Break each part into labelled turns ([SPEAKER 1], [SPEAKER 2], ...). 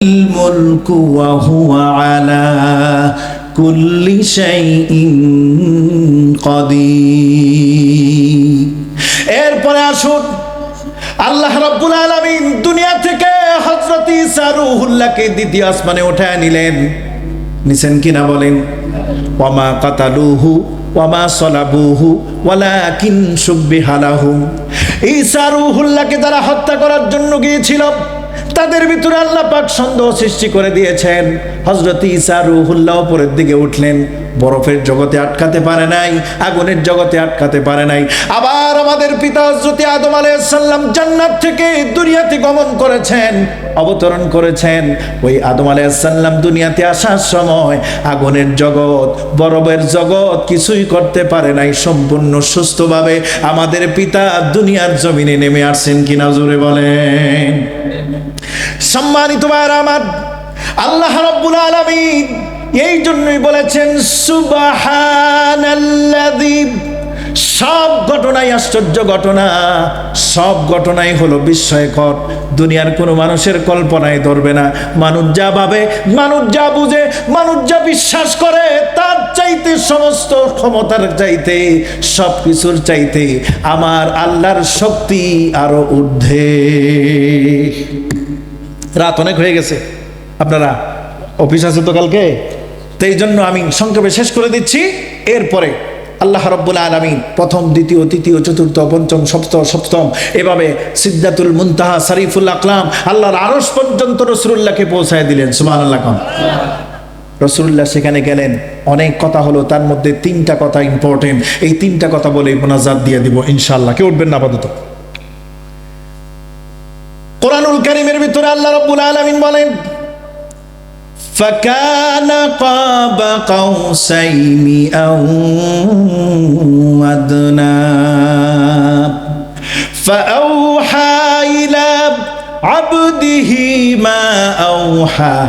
[SPEAKER 1] الملك وهو على كل شيء قدير এরপরে আসুন আল্লাহ রাব্বুল আলামিন দুনিয়া থেকে হযরত ঈসা রূহুল্লাহকে দ্বিতীয় আসমানে উঠায় নিলেন নিছেন কিনা বলেন ওয়ামা কাতালুহু ওয়ামা সলাবুহু ওয়ালাকিন সুব্বিহা লাহুম ঈসা রূহুল্লাহকে তারা হত্যা করার জন্য গিয়েছিল তাদের ভিতরে আল্লাহ পাক সন্দেহ সৃষ্টি করে দিয়েছেন। হজরত ঈসা রুহুল্লাহ উপরের দিকে উঠলেন। বরফের জগতে আটকাতে পারে নাই, আগুনের জগতে আটকাতে পারে নাই। আবার আমাদের পিতা হজরত আদম আলাইসাল্লাম জান্নাত থেকে দুনিয়াতে গমন করেছেন, অবতরণ করেছেন। ওই আদম আলাইসাল্লাম দুনিয়াতে আসার সময় আগুনের জগৎ, বরফের জগৎ কিছুই করতে পারে নাই, সম্পূর্ণ সুস্থভাবে আমাদের পিতা দুনিয়ার জমিনে নেমে আসছেন কিনা জোরে বলেন। সম্মানিত আমার, আল্লাহ রাব্বুল আলামিন এই জন্যই বলেছেন, সুবহানাল্লাযী, সব ঘটনাই আশ্চর্য ঘটনা, সব ঘটনাই হলো বিস্ময়কর। দুনিয়ার কোনো মানুষের কল্পনায় ধরবে না। মানুষ যা ভাবে, মানুষ যা বুঝে, মানুষ যা বিশ্বাস করে, তার চাইতে সমস্ত ক্ষমতার চাইতে, সব কিছুর চাইতে আমার আল্লাহর শক্তি আরও ঊর্ধ্বে। রাত অনেক হয়ে গেছে। আপনারা অফিস আছে তো কালকে? তো এই জন্য আমি সংক্ষেপে শেষ করে দিচ্ছি। এরপরে আল্লাহ রব্বুল আলমিন প্রথম, দ্বিতীয়, তৃতীয়, চতুর্থ, পঞ্চম সপ্তম সপ্তম, এভাবে সিদ্ধাতুল মুনতাহা, শরীফুল আকলাম, আল্লাহর আরস পর্যন্ত রসুল্লাহকে পৌঁছায় দিলেন। সুমান আল্লাহ রসুল্লাহ সেখানে গেলেন। অনেক কথা হলো, তার মধ্যে তিনটা কথা ইম্পর্টেন্ট এই তিনটা কথা বলে মোনাজাত দিয়ে দিব ইনশাল্লাহ কেউ উঠবেন না আপাতত। করিমের ভিতরে আল্লাহ রব্বুল আলমিন বলেন فكان قاب قوسين أو أدنى فأوحى إلى عبده ما أوحى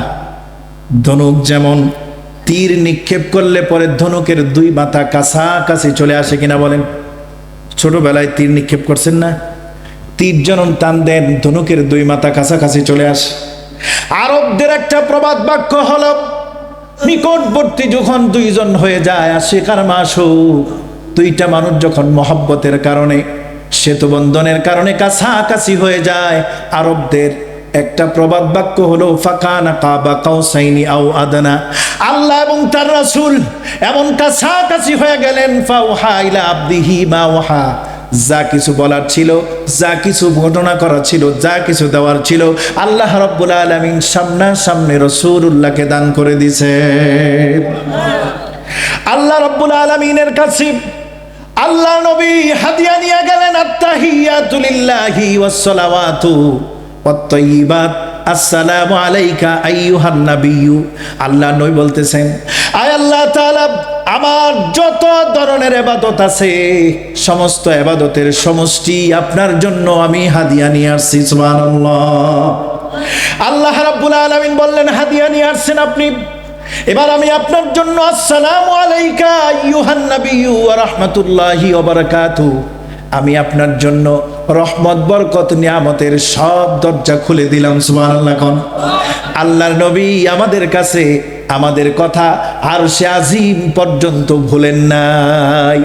[SPEAKER 1] ধনুক যেমন তীর নিক্ষেপ করলে পরে ধনুকের দুই মাথা কাছাকাছি চলে আসে কিনা বলেন ছোটবেলায় তীর নিক্ষেপ করছেন না তীর জনম টান দেন, ধনুকের দুই মাথা কাছাকাছি চলে আসে। আরবদের একটা প্রবাদ বাক্য হল, নিকটবর্তী যখন দুইজন হয়ে যায়, আশিকার মাসুক, দুইটা মানুষ যখন মহব্বতের কারণে সেতুবন্ধনের কারণে কাছাকাছি হয়ে যায়, আরবদের একটা প্রবাদ বাক্য হলো, ফাকানা কাবা আদানা। আল্লাহ এবং তার রাসূল এমন কাছাকাছি হয়ে গেলেন ফাউহা ইলা আবদিহি মা যা কিছু বলার ছিল, যা কিছু ঘটনা করা ছিল, যা কিছু দেওয়ার ছিল, আল্লাহ রব্বুল আলমিন সামনা সামনে রসুল্লাহকে দান করে দিছে। আল্লাহ রব্বুল আলমিনের কাছে আল্লাহ নবী হাদিয়া নিয়ে গেলেন আত্তাহিয়াতুলিল্লাহি ওয়াসসালাওয়াতু ওয়াত-তাইয়্যিবাত আসসালামু আলাইকা আইয়ুহান নাবিয়্যু। আল্লাহ নবী বলতেছেন, আয় আল্লাহ তাআলা আমার যত ধরনের এবাদত আছে, সমস্ত এবাদতের সমষ্টি আপনার জন্য আমি হাদিয়া নিয়ে আসছি আল্লাহ রাব্বুল আলামিন বললেন, হাদিয়া নিয়ে আসছেন আপনি? এবার আমি আপনার জন্য, আসসালামু আলাইকা আইয়ুহান নাবিয়্যু ওয়া রাহমাতুল্লাহি ওয়া বারাকাতুহু আমি আপনার জন্য রহমত, বরকত, নিয়ামতের সব দরজা খুলে দিলাম, সুবহানাল্লাহ কোন। আল্লাহর নবী আমাদের কাছে আমাদের কথা আর সে আজিম পর্যন্ত ভুলেন নাই।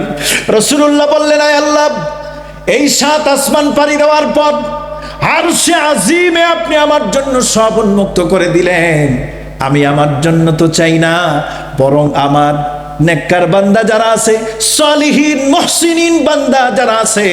[SPEAKER 1] রসুল্লাহ বললেন আল্লাহ, এই সাত আসমান পাড়ি দেওয়ার পর আর সে আজিমে আপনি আমার জন্য সব উন্মুক্ত করে দিলেন। আমি আমার জন্য তো চাই না, বরং আমার নেককার বান্দা যারা আছে, সলিহীন, মহসিনিন বান্দা যারা আছে,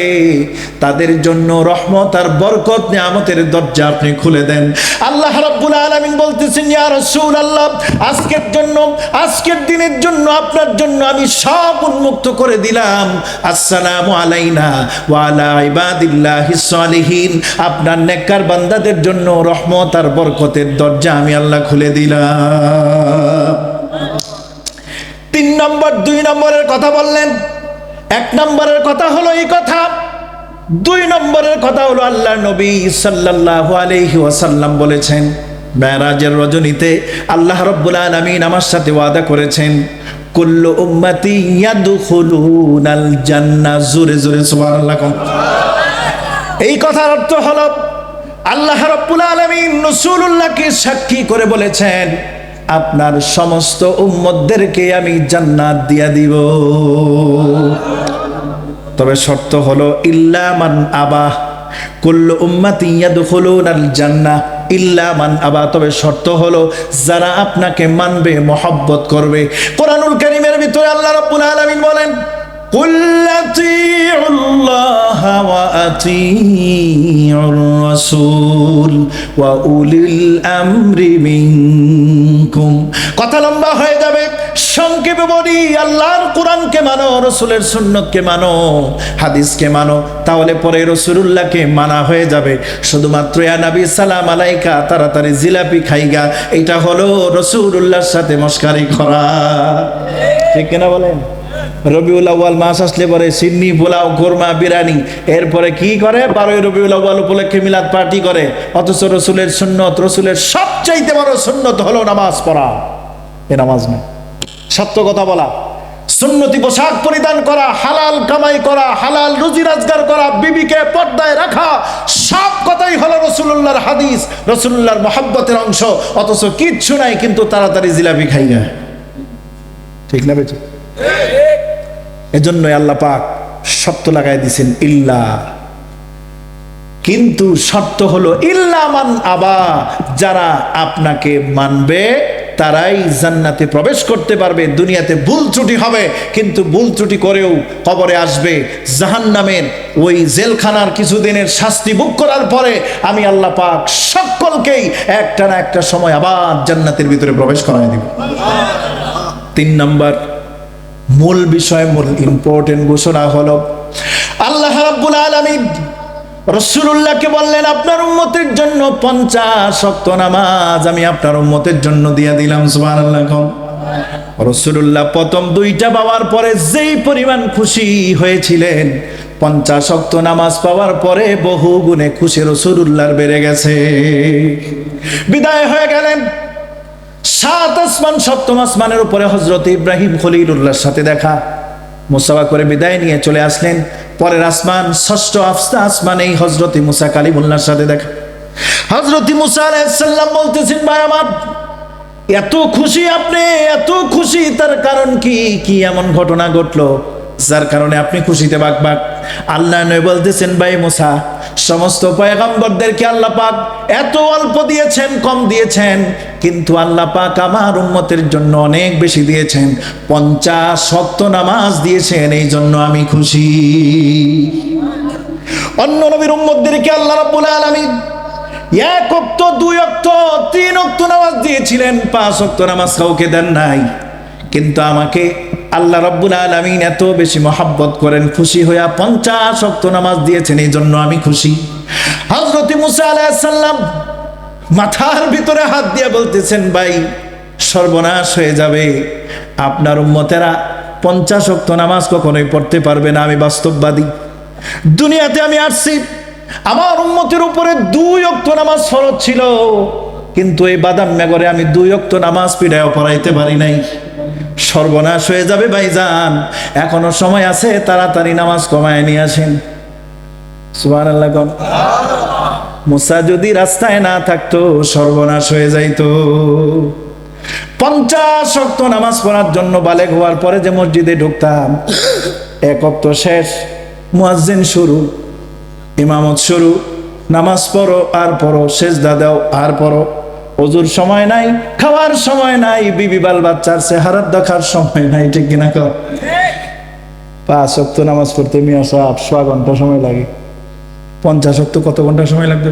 [SPEAKER 1] তাদের জন্য রহমত আর বরকত, নিয়ামতের দরজা আপনি খুলে দেন। আল্লাহ রাব্বুল আলামিন বলতেছেন, ইয়া রাসূলুল্লাহ, আজকের জন্য, আজকের দিনের জন্য আপনার জন্য আমি সব উন্মুক্ত করে দিলাম। আসসালামু আলাইনা ওয়া আলা ইবাদিল্লাহিস সলিহিন। আপনার নেককার বান্দাদের জন্য রহমত আর বরকতের দরজা আমি আল্লাহ খুলে দিলাম। নম্বর, দুই নম্বরের কথা বললেন। এক নম্বরের কথা হলো এই কথা। দুই নম্বরের কথা হলো আল্লাহ নবী সাল্লাল্লাহু আলাইহি ওয়াসাল্লাম বলেছেন মেরাজের রজনীতে আল্লাহ রব্বুল আলামিন আমার সাথে ওয়াদা করেছেন, কুল্লু উম্মতি ইয়াদখুলুনাল জান্নাহ জোরে জোরে, সুবহানাল্লাহ এই কথার অর্থ হলো, আল্লাহ রব্বুল আলমিন রসুল্লাহকে সাক্ষী করে বলেছেন আপনার সমস্ত উম্মদেরকে আমি জান্নাত দিয়া দিব। তবে শর্ত হলো ইল্লামান আবা, কুল্ল উম্মাতি ইয়াদখুলুনাল জান্নাহ ইল্লা মান আবা। তবে শর্ত হলো, যারা আপনাকে মানবে, মহব্বত করবে। কোরআনুল কারীমের ভিতরে আল্লাহ রাব্বুল আলামিন বলেন وأطيعوا الرسول وأولي الأمر منكم কথা লম্বা হয়ে যাবে সংক্ষেপে বলি আল্লাহর কোরআনকে মানো রসুলের সুন্নতকে মানো হাদিসকে মানো তাহলে পরে রসুলুল্লাহকে মানা হয়ে যাবে শুধুমাত্র ইয়া নবী সালাম আলাইকা তাড়াতাড়ি জিলাপি খাইগা এটা হলো রসুলুল্লাহর সাথে মস্কারি করা ঠিক কিনা বলেন রবিউল আউ্বাল মাস আসলে পরে সিন্নি, পোলাও, কোরমা, বিরিয়ানি। এরপরে কি করে? বারোই রবিউল আউ্বাল উপলক্ষে মিলাদ পার্টি করে। অথচ রসুলের সুন্নত, রসুলের সবচাইতে বড় সুন্নত হলো নামাজ পড়া। এ নামাজ নেই সত্য কথা বলা। সুন্নতি পোশাক পরিধান করা, হালাল কামাই করা, হালাল রুজি রোজগার করা, বিবিকে পর্দায় রাখা, সব কথাই হলো রসুল্লাহর হাদিস রসুল্লাহর মহাব্বতের অংশ। অথচ কিচ্ছু নাই, কিন্তু তাড়াতাড়ি জিলাপি খাই না। ঠিক না বেচে এজন্যই আল্লাহ পাক শর্ত লাগাই দিছেন, ইল্লা। কিন্তু শর্ত হলো ইল্লামান আবা, যারা আপনাকে মানবে, তারাই জান্নাতে প্রবেশ করতে পারবে, দুনিয়াতে ভুল ত্রুটি হবে, কিন্তু ভুল ত্রুটি করেও কবরে আসবে। জাহান্নামের ওই জেলখানার কিছুদিনের শাস্তি ভোগ করার পরে আমি আল্লাহ পাক সকলকেই একটা না একটা সময় আবার জান্নাতের ভিতরে প্রবেশ করাই দিব। তিন নম্বর মূল বিষয়, মূল ইম্পর্টেন্ট ঘোষণা হলো, আল্লাহ রাব্বুল আলামিন রসুল্লাহকে বললেন, আপনার উম্মতের জন্য পঞ্চাশ শক্ত নামাজ আমি আপনার উম্মতের জন্য দিয়ে দিলাম। সুবহানাল্লাহ রসুল্লাহ প্রথম দুইটা পাওয়ার পরে যেই পরিমাণ খুশি হয়েছিলেন, পঞ্চাশ শক্ত নামাজ পাওয়ার পরে বহু গুণে খুশি রসুল্লাহর বেড়ে গেছে। বিদায় হয়ে গেলেন। সাত আসমান, সপ্তম আসমানের উপরে হজরত ইব্রাহিম খলিলুল্লাহর সাথে দেখা। মুসাফা করে বিদায় নিয়ে চলে আসলেন। পরের আসমান, ষষ্ঠ আফসা আসমান এই হজরত মুসা কালিমুল্লাহর সাথে দেখা। হজরত মুসা আলাইসাল্লাম বলতেছেন, ভাই আমার, এত খুশি আপনি, এত খুশি, তার কারণ কি? কি এমন ঘটনা ঘটলো? যার কারণে আপনি খুশিতে বাক বাক আল্লাহ নয় বলতেছেন, ভাই মুসা, সমস্ত পয়গম্বরদেরকে আল্লাহ পাক এত অল্প দিয়েছেন, কম দিয়েছেন, কিন্তু আল্লাহ পাক আমার উম্মতের জন্য অনেক বেশি দিয়েছেন। পঞ্চাশ শক্ত নামাজ দিয়েছেন, এই জন্য আমি খুশি। অন্য নবীর উম্মতদেরকে আল্লাহ রাব্বুল আলামিন এক অক্ত দুই অক্ত তিন অক্ত নামাজ দিয়েছিলেন, পাঁচ অক্ত নামাজ কাউকে দেন নাই। কিন্তু আমাকে আল্লাহ রব্বুল আলমিন এত বেশি মহাব্বত করেন, খুশি হইয়া পঞ্চাশ অক্ত নামাজ দিয়েছেন এই জন্য আমি খুশি। হজরত মুসা আলাইসাল্লাম মাথার ভিতরে হাত দিয়ে বলতেছেন, ভাই, সর্বনাশ হয়ে যাবে। আপনার উম্মতেরা পঞ্চাশ অক্ত নামাজ কখনোই পড়তে পারবে না, আমি বাস্তববাদী। দুনিয়াতে আমি আসছি, আমার উন্মতির উপরে দুই অক্ত নামাজ ফরজ ছিল, কিন্তু এই বাদাম মেগরে আমি দুই অক্ত নামাজ পিড়ায় পড়াইতে পারি নাই। সর্বনাশ হয়ে যাবে ভাইজান। এখনও সময় আছে, তাড়াতাড়ি নামাজ কমায় নিয়ে আসেন। মুসা যদি রাস্তায় না থাকতো, সর্বনাশ হয়ে যাইতো। পঞ্চাশ শক্ত নামাজ পড়ার জন্য বালেক হওয়ার পরে যে মসজিদে ঢুকতাম, এক অক্ত শেষ, মুয়াজ্জিন শুরু, ইমামত শুরু, নামাজ পড়ো আর পড়ো শেষ দাদাও আর পড়ো। অজুর সময় নাই, খাওয়ার সময় নাই, বিবি বাল বাচ্চার চেহারার দেখার সময় নাই, ঠিক কিনা কর পাঁচ অক্ত নামাজ পড়তে মিয়া সাহেব সোয়া ঘণ্টা সময় লাগে। পঞ্চাশ অক্ত কত ঘণ্টা সময় লাগবে?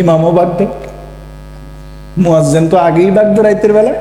[SPEAKER 1] ইমামও বাগবে মুয়াজ্জেন তো আগেই বাগবে রাইতের বেলা